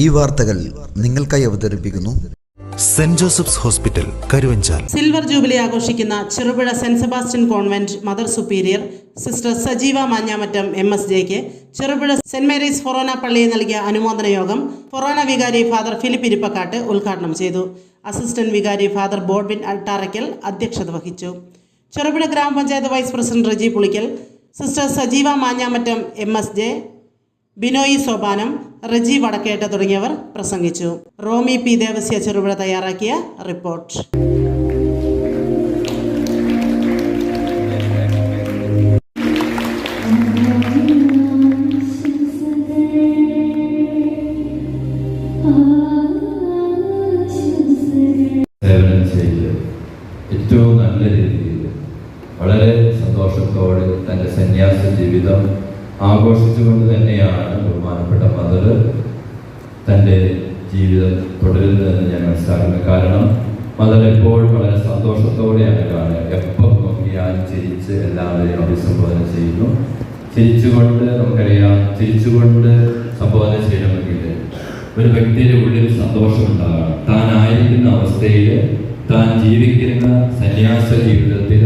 ഈ വാർത്തകൾ നിങ്ങൾക്കായി അവതരിപ്പിക്കുന്നു. Saint Joseph's hospital Karuvanchal. Silver jubilee ആഘോഷിക്കുന്ന Cherupuzha Saint Sebastian convent mother superior sister Sajeeva Manjamattam M S ജെക്ക് Cherupuzha Saint Mary's forane പള്ളിയിൽ നൽകിയ അനുമോദന യോഗം ഫൊറോന വികാരി ഫാദർ ഫിലിപ്പ് ഇരിപ്പക്കാട്ട് ഉദ്ഘാടനം ചെയ്തു. അസിസ്റ്റന്റ് വികാരി ഫാദർ ബോഡ്വിൻ അൾട്ടാറയ്ക്കൽ അധ്യക്ഷത വഹിച്ചു. ചെറുപുഴ ഗ്രാമപഞ്ചായത്ത് vice president Reji Pulickal sister Sajeeva Manjamattam M S J Binoy Sopanam Reji Vadakketta തുടങ്ങിയവർ പ്രസംഗിച്ചു. റോമി പി ദേവസ്യ ചെറുപുഴ തയ്യാറാക്കിയ റിപ്പോർട്ട്. ഏറ്റവും നല്ല രീതിയിൽ വളരെ സന്തോഷത്തോടെ തന്റെ സന്യാസ ജീവിതം ആഘോഷിച്ചുകൊണ്ട് തന്നെയാണ് ബഹുമാനപ്പെട്ട മദർ തന്റെ ജീവിതം തുടരുന്നതെന്ന് ഞാൻ മനസ്സിലാക്കുന്നു കാരണം മദർ എപ്പോഴും വളരെ സന്തോഷത്തോടെയാണ് കാണുക. എപ്പം നോക്കിയാൽ ചിരിച്ച് എല്ലാവരെയും അഭിസംബോധന ചെയ്യുന്നു. ചിരിച്ചുകൊണ്ട് നമുക്കറിയാം ചിരിച്ചുകൊണ്ട് സംബോധന ചെയ്യണമെങ്കിൽ ഒരു വ്യക്തിയുടെ ഉള്ളിൽ സന്തോഷമുണ്ടാകണം താൻ ആയിരിക്കുന്ന അവസ്ഥയിൽ താൻ ജീവിക്കുന്ന സന്യാസ ജീവിതത്തിൽ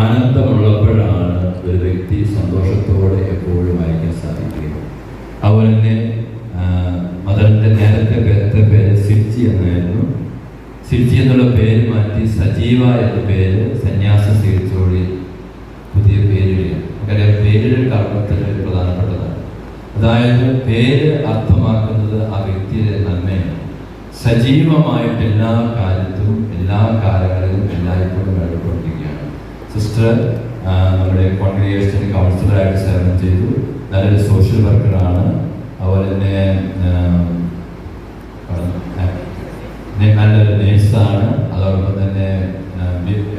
ആനന്ദമുള്ളപ്പോഴാണ് ഒരു വ്യക്തി സന്തോഷത്തോടെ എപ്പോഴും വായിക്കാൻ സാധിക്കുക. അതുപോലെ തന്നെ മദറിന്റെ നേരത്തെ പേരത്തെ പേര് സിർജി എന്നായിരുന്നു. സിർജി എന്നുള്ള പേര് മാറ്റി സജീവ എന്ന പേര് സന്യാസ സ്വീകരിച്ചോടി പുതിയ പേരുകയാണ് നമുക്കറിയാം പേരിടൽ കർമ്മത്തിൽ പ്രധാനപ്പെട്ടതാണ്. അതായത് പേര് അർത്ഥമാക്കുന്നത് ആ വ്യക്തിയുടെ നന്മയാണ്. സജീവമായിട്ട് എല്ലാ കാലത്തും എല്ലാ കാലങ്ങളിലും എല്ലായ്പ്പോഴും ഇടപെട്ടിരിക്കുകയാണ് സിസ്റ്റർ നമ്മുടെ കോൺഗ്രിഗേഷൻ കൗൺസിലറായിട്ട് സേവനം ചെയ്തു. നല്ലൊരു സോഷ്യൽ വർക്കറാണ്. അതുപോലെ തന്നെ നല്ലൊരു നേഴ്സാണ്. അതോടൊപ്പം തന്നെ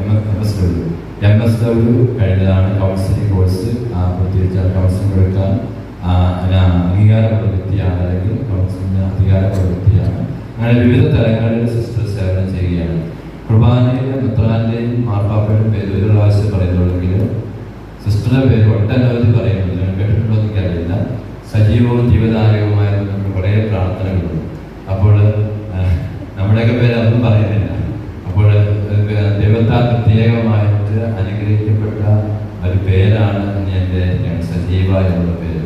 M S W. M S W കഴിഞ്ഞതാണ് കൗൺസിലിംഗ് കോഴ്സ്. പ്രത്യേകിച്ച് കൗൺസിലിംഗ് എടുക്കാൻ അംഗീകാരമുള്ള വ്യക്തിയാണ് അല്ലെങ്കിൽ കൗൺസിലിംഗിന് അധികാരമുള്ള വ്യക്തിയാണ് അങ്ങനെ വിവിധ തലങ്ങളിൽ സിസ്റ്റർ സേവനം ചെയ്യുകയാണ് കുർബാനയിലെ മിത്രാന്റെയും മാർപ്പാപ്പയുടെയും പേര് ഒരു പ്രാവശ്യം പറയുന്നുള്ളെങ്കിൽ സിസ്റ്ററുടെ പേര് ഒട്ടനവധി പറയുന്നുണ്ട്. ഞാൻ കേട്ടിട്ടുണ്ടോ എന്ന് എനിക്കറിയില്ല. സജീവവും ജീവദായകവുമായ നമുക്ക് പ്രാർത്ഥനകളുണ്ട്. അപ്പോൾ നമ്മുടെയൊക്കെ പേര് അതൊന്നും പറയുന്നില്ല. അപ്പോൾ ദൈവത്താൽ പ്രത്യേകമായിട്ട് അനുഗ്രഹിക്കപ്പെട്ട ഒരു പേരാണ് എന്റെ സജീവ എന്നുള്ള പേര്.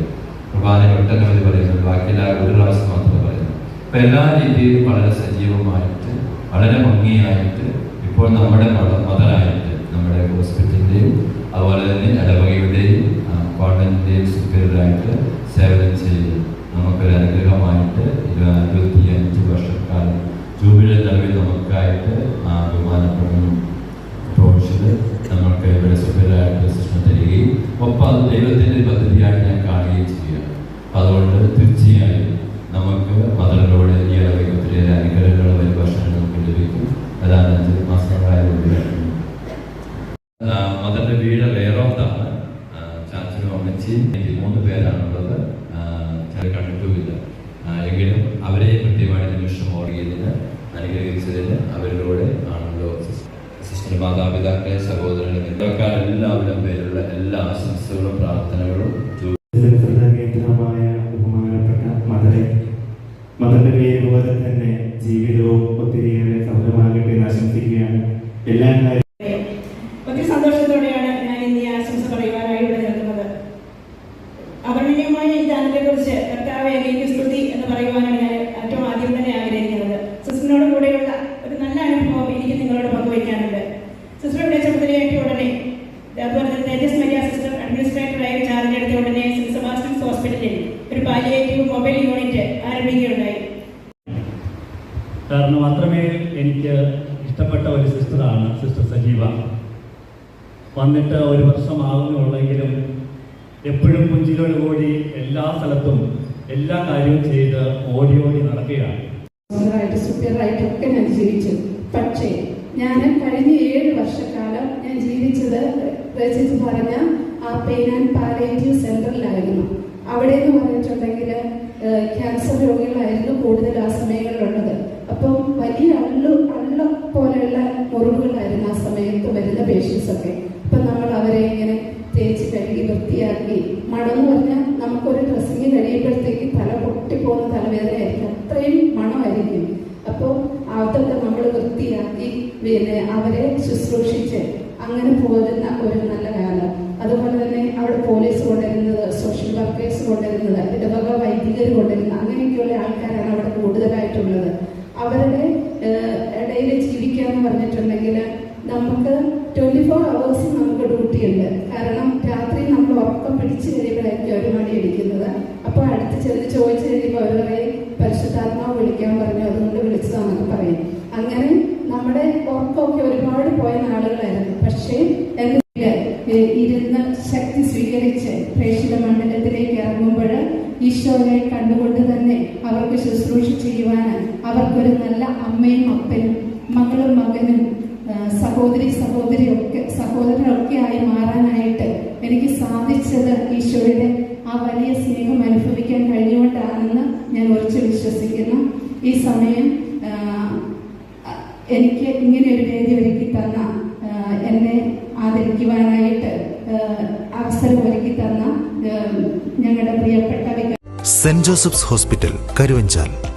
കുർബാന ഒട്ടനവധി പറയുന്നുണ്ട്. ബാക്കിയെല്ലാം ഒരു പ്രാവശ്യം മാത്രമേ പറയുന്നു അപ്പൊ എല്ലാ രീതിയിലും വളരെ സജീവമായിട്ട് വളരെ ഭംഗിയായിട്ട് ഇപ്പോൾ നമ്മുടെ മദറായിട്ട് നമ്മുടെ ഹോസ്പിറ്റലിന്റെയും അതുപോലെ തന്നെ ഇടവകയുടെയും കോൺവെന്റിന്റെയും സുപ്പീരിയറായിട്ട് സേവനം ചെയ്ത് നമുക്കൊരു അനുഗ്രഹമായിട്ട് ഇരുപത്തി ചാച്ചനും അമ്മച്ചിയും എനിക്ക് മൂന്ന് പേരാണുള്ളത്. കണ്ടിട്ടുമില്ല. എങ്കിലും അവരെ കൃത്യമായ നിമിഷം ഓർക്കിയതിന് അനുഗ്രഹിച്ചതിന് അവരിലൂടെ ആണല്ലോ സിസ്റ്റർ മാതാപിതാക്കളെ സഹോദരനെ ഇതൊക്കെ എല്ലാവരും പേരുള്ള എല്ലാ ആശംസകളും പ്രാർത്ഥനകളും. മദറിന്റെ പേര് പോലെ തന്നെ ജീവിതവും ഒത്തിരിയേറെ സഫലമാകട്ടെ എന്ന് ആശംസിക്കുകയാണ്. എല്ലാ കാരണം അത്രമേൽ എനിക്ക് ഇഷ്ടപ്പെട്ട ഒരു സിസ്റ്ററാണ് സിസ്റ്റർ സജീവ. വന്നിട്ട് ഒരു വർഷമാകുന്നുള്ളെങ്കിലും എപ്പോഴും പുഞ്ചിലോട് കൂടി എല്ലാ സ്ഥലത്തും എല്ലാ കാര്യവും ചെയ്ത് ഓടി ഓടി നടക്കുകയാണ്. ഒക്കെ പക്ഷേ ഞാൻ കഴിഞ്ഞ ഏഴ് വർഷക്കാലം ഞാൻ ജീവിച്ചത് രചിച്ച് പറഞ്ഞ ആ പെയിൻ ആൻഡ് പാലേറ്റീവ് സെന്ററിലായിരുന്നു അവിടെ എന്ന് പറഞ്ഞിട്ടുണ്ടെങ്കിൽ ക്യാൻസർ രോഗികളായിരുന്നു കൂടുതൽ ആ സമയങ്ങളിലുള്ളത്. അപ്പം വലിയ അള്ളു അള്ള പോലെയുള്ള മുറിവുകളായിരുന്നു ആ സമയത്ത് വരുന്ന പേഷ്യൻസ് ഒക്കെ അപ്പം നമ്മൾ അവരെ ഇങ്ങനെ തേച്ച് കഴുകി വൃത്തിയാക്കി. മണമെന്ന് പറഞ്ഞാൽ നമുക്കൊരു ഡ്രസ്സിങ് കഴിയുമ്പോഴത്തേക്ക് തല പൊട്ടിപ്പോകുന്ന തലവേദനയായിരിക്കും. അത്രയും മണമായിരിക്കും. അപ്പോൾ അതൊക്കെ നമ്മൾ വൃത്തിയാക്കി പിന്നെ അവരെ ശുശ്രൂഷിച്ച് അങ്ങനെ പോരുന്ന ഒരു നല്ല കാലം. അതുപോലെ തന്നെ അവിടെ പോലീസ് കൊണ്ടുവരുന്നത് സോഷ്യൽ വർക്കേഴ്സ് കൊണ്ടുവരുന്നത് ഇടവക വൈദികർ കൊണ്ടുവരുന്നത് അങ്ങനെയൊക്കെയുള്ള ആൾക്കാരാണ് അവിടെ കൂടുതലായിട്ടുള്ളത് അവരുടെ ഇടയിൽ ജീവിക്കുക എന്ന് പറഞ്ഞിട്ടുണ്ടെങ്കിൽ നമുക്ക് ട്വന്റി ഫോർ അവേഴ്സ് നമുക്ക് ഡ്യൂട്ടി ഉണ്ട് കാരണം രാത്രി നമ്മൾ ഉറക്കം പിടിച്ച് കഴിയുമ്പോഴായിരിക്കും ഒരു മണി അപ്പോൾ അടുത്ത് ചെന്ന് ചോദിച്ചു കഴിയുമ്പോൾ പറയും പരിശുദ്ധാത്മാവ് വിളിക്കാൻ പറഞ്ഞു അതുകൊണ്ട് വിളിച്ചതാണെന്ന് പറയും. അങ്ങനെ നമ്മുടെ ഉറക്കമൊക്കെ ഒരുപാട് പോയ നാളുകളായിരുന്നു. പക്ഷേ എന്റെ ഇരുന്ന് ശക്തി സ്വീകരിച്ച് പ്രേക്ഷിത മണ്ഡലത്തിലേക്ക് ഇറങ്ങുമ്പോൾ ഈശോയെ കണ്ടുകൊണ്ട് തന്നെ അവർക്ക് ശുശ്രൂഷ ചെയ്യുവാൻ അവർക്കൊരു നല്ല അമ്മയും അപ്പനും മകളും മകനും സഹോദരി സഹോദരി സഹോദരിയൊക്കെ സഹോദരനൊക്കെ ആയി മാറാനായിട്ട് എനിക്ക് സാധിച്ചത് ഈശോയുടെ ആ വലിയ സ്നേഹം അനുഭവിക്കാൻ കഴിഞ്ഞുകൊണ്ടാണെന്ന് ഞാൻ ഉറച്ചു വിശ്വസിക്കുന്നു. ഈ സമയം എനിക്ക് ഇങ്ങനെ ഒരു വേദി ഒരുക്കി തന്ന എന്നെ ആദരിക്കുവാനായിട്ട് അവസരം ഒരുക്കി തന്ന ഞങ്ങളുടെ പ്രിയപ്പെട്ട Saint Joseph's hospital Karuvanchal.